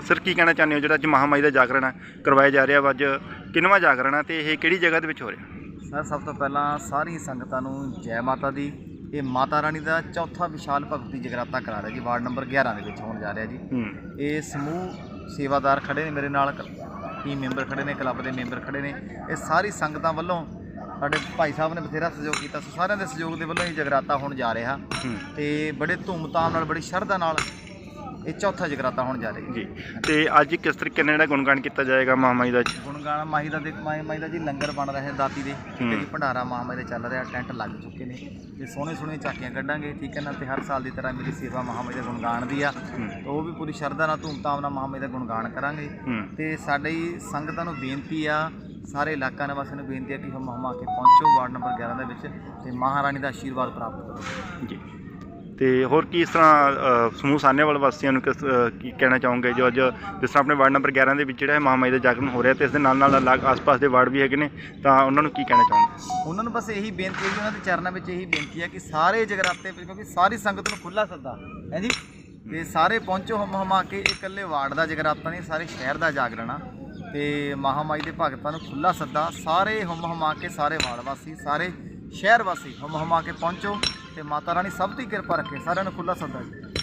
Sir ਕੀ ਕਹਿਣਾ ਚਾਹੁੰਦੇ ਹੋ? ਜਿਹੜਾ ਅੱਜ ਮਹਾਮਾਈ ਦਾ ਜਾਗਰਣ ਹੈ ਕਰਵਾਇਆ ਜਾ ਰਿਹਾ ਵਾ ਅੱਜ ਕਿੰਨਵਾਂ ਜਾਗਰਣ ਹੈ ਤੇ ਇਹ ਕਿਹੜੀ ਜਗ੍ਹਾ ਦੇ ਵਿੱਚ ਹੋ ਰਿਹਾ? ਸਰ ਸਭ ਤੋਂ ਪਹਿਲਾਂ ਸਾਰੀ ਸੰਗਤਾਂ ਨੂੰ ਜੈ ਮਾਤਾ ਦੀ ਇਹ ਮਾਤਾ ਰਾਣੀ ਦਾ ਚੌਥਾ ਵਿਸ਼ਾਲ ਭਗਤੀ ਜਗਰਾਤਾ ਕਰਾ ਰਿਹਾ ਜੀ ਵਾਰਡ ਨੰਬਰ 11 ਦੇ ਵਿੱਚ ਹੋਣ ਜਾ ਰਿਹਾ ਜੀ। ਹੂੰ। ਇਹ ਸਮੂਹ ਸੇਵਾਦਾਰ ਖੜੇ ਨੇ ਮੇਰੇ ਨਾਲ ਟੀਮ ਮੈਂਬਰ ਖੜੇ ਨੇ ਕਲੱਬ ਦੇ ਮੈਂਬਰ ਖੜੇ ਨੇ। ਇਹ ਸਾਰੀ ਸੰਗਤਾਂ ਵੱਲੋਂ ਸਾਡੇ ਭਾਈ ਸਾਹਿਬ ਨੇ ਬਥੇਰਾ ਸਹਿਯੋਗ ਕੀਤਾ ਸੋ ਸਾਰਿਆਂ ਦੇ ਸਹਿਯੋਗ ਦੇ ਵੱਲੋਂ ਇਹ ਜਗਰਾਤਾ ਹੋਣ ਜਾ ਰਿਹਾ। ਹੂੰ। ਤੇ ਬੜੇ ਧੂਮਧਾਮ ਨਾਲ ਬੜੀ ਸ਼ਰਧਾ ਨਾਲ ਇਹ ਚੌਥਾ ਜਗਰਾਤਾ ਹੋਣ ਜਾ ਰਿਹਾ ਜੀ ਜੀ ਤੇ ਅੱਜ ਕਿਸ ਤਰੀਕੇ ਨਾਲ ਜਿਹੜਾ ਗੁਣਗਾਨ ਕੀਤਾ ਜਾਏਗਾ ਮਹਾਮਾਈ ਦਾ ਗੁਣਗਾਨ ਮਾਹੀ ਦਾ ਮਾਹੀ ਮਾਹੀ ਦਾ ਜੀ ਲੰਗਰ ਬਣ ਰਿਹਾ ਦਾਤੀ ਦੇ। ਜੀ ਹੂੰ। ਭੰਡਾਰਾ ਮਹਾਮਾਈ ਦਾ ਚੱਲ ਰਿਹਾ ਟੈਂਟ ਲੱਗ ਚੁੱਕੇ ਨੇ। ਤੇ ਸੋਹਣੇ ਸੋਹਣੇ ਝਾਕੀਆਂ ਕੱਢਾਂਗੇ ਠੀਕ ਹੈ ਨਾ? ਤੇ ਹਰ ਸਾਲ ਦੀ ਤਰ੍ਹਾਂ ਮੇਰੀ ਸੇਵਾ ਮਹਾਮਾਈ ਦੇ ਗੁਣਗਾਨ ਦੀ ਆ। ਤੇ ਉਹ ਵੀ ਪੂਰੀ ਸ਼ਰਧਾ ਨਾਲ ਧੂਮਧਾਮ ਨਾਲ ਮਹਾਮਾਈ ਦਾ ਗੁਣਗਾਨ ਕਰਾਂਗੇ। ਹੂੰ। ਤੇ ਸਾਡੀ ਸੰਗਤਾਂ ਨੂੰ ਬੇਨਤੀ ਆ ਸਾਰੇ ਇਲਾਕਾ ਨਿਵਾਸੀਆਂ ਨੂੰ ਬੇਨਤੀ ਆ ਕਿ ਹਮ ਹਮਾ ਕੇ ਪਹੁੰਚੋ ਵਾਰਡ ਨੰਬਰ 11 ਦੇ ਵਿੱਚ ਤੇ ਮਹਾਰਾਣੀ ਦਾ ਆਸ਼ੀਰਵਾਦ ਪ੍ਰਾਪਤ ਕਰੋ। ਜੀ। ਤੇ ਹੋਰ ਕੀ ਇਸ ਤਰ੍ਹਾਂ ਸਮੂਹ ਸਾਨੇਵਾਲ ਵਾਸੀਆਂ ਨੂੰ ਕਿਸ ਕੀ ਕਹਿਣਾ ਚਾਹੋਗੇ? ਜੋ ਅੱਜ ਜਿਸ ਤਰ੍ਹਾਂ ਆਪਣੇ ਵਾਰਡ ਨੰਬਰ 11 ਦੇ ਵਿੱਚ ਜਿਹੜਾ ਹੈ ਮਹਾਮਾਈ ਦਾ ਜਾਗਰਣ ਹੋ ਰਿਹਾ ਤੇ ਇਸ ਦੇ ਨਾਲ ਨਾਲ ਅਲੱਗ ਆਸ-ਪਾਸ ਦੇ ਵਾਰਡ ਵੀ ਹੈਗੇ ਨੇ, ਤਾਂ ਉਹਨਾਂ ਨੂੰ ਕੀ ਕਹਿਣਾ ਚਾਹੋਗੇ? ਉਹਨਾਂ ਨੂੰ ਬਸ ਇਹੀ ਬੇਨਤੀ ਹੈ ਜੀ, ਉਹਨਾਂ ਦੇ ਚਰਨਾਂ ਵਿੱਚ ਇਹੀ ਬੇਨਤੀ ਹੈ ਕਿ ਸਾਰੇ ਜਗਰਾਤੇ ਵਿੱਚ, ਕਿਉਂਕਿ ਸਾਰੀ ਸੰਗਤ ਨੂੰ ਖੁੱਲਾ ਸੱਦਾ ਹੈ ਜੀ। ਤੇ ਸਾਰੇ ਪਹੁੰਚੋ ਹਮ ਹਮਾ ਕੇ ਇਹ ਇਕੱਲੇ ਵਾਰਡ ਦਾ ਜਗਰਾਤਾ ਨਹੀਂ, ਸਾਰੇ ਸ਼ਹਿਰ ਦਾ ਜਾਗਰਣ ਆ। ਤੇ ਮਹਾਮਾਈ ਦੇ ਭਗਤਾਂ ਨੂੰ ਖੁੱਲਾ ਸੱਦਾ, ਸਾਰੇ ਹਮ ਹਮਾ ਕੇ ਸਾਰੇ ਵਾਰਡ ਵਾਸੀ, ਸਾਰੇ ਸ਼ਹਿਰ ਵਾਸੀ ਹਮ ਹਮਾ ਕੇ ਪਹੁੰਚੋ। ਤੇ ਮਾਤਾ ਰਾਣੀ ਸਭ ਦੀ ਕਿਰਪਾ ਰੱਖੇ ਸਾਰਿਆਂ ਨੂੰ ਖੁੱਲਾ ਸੱਦਾ ਜੀ।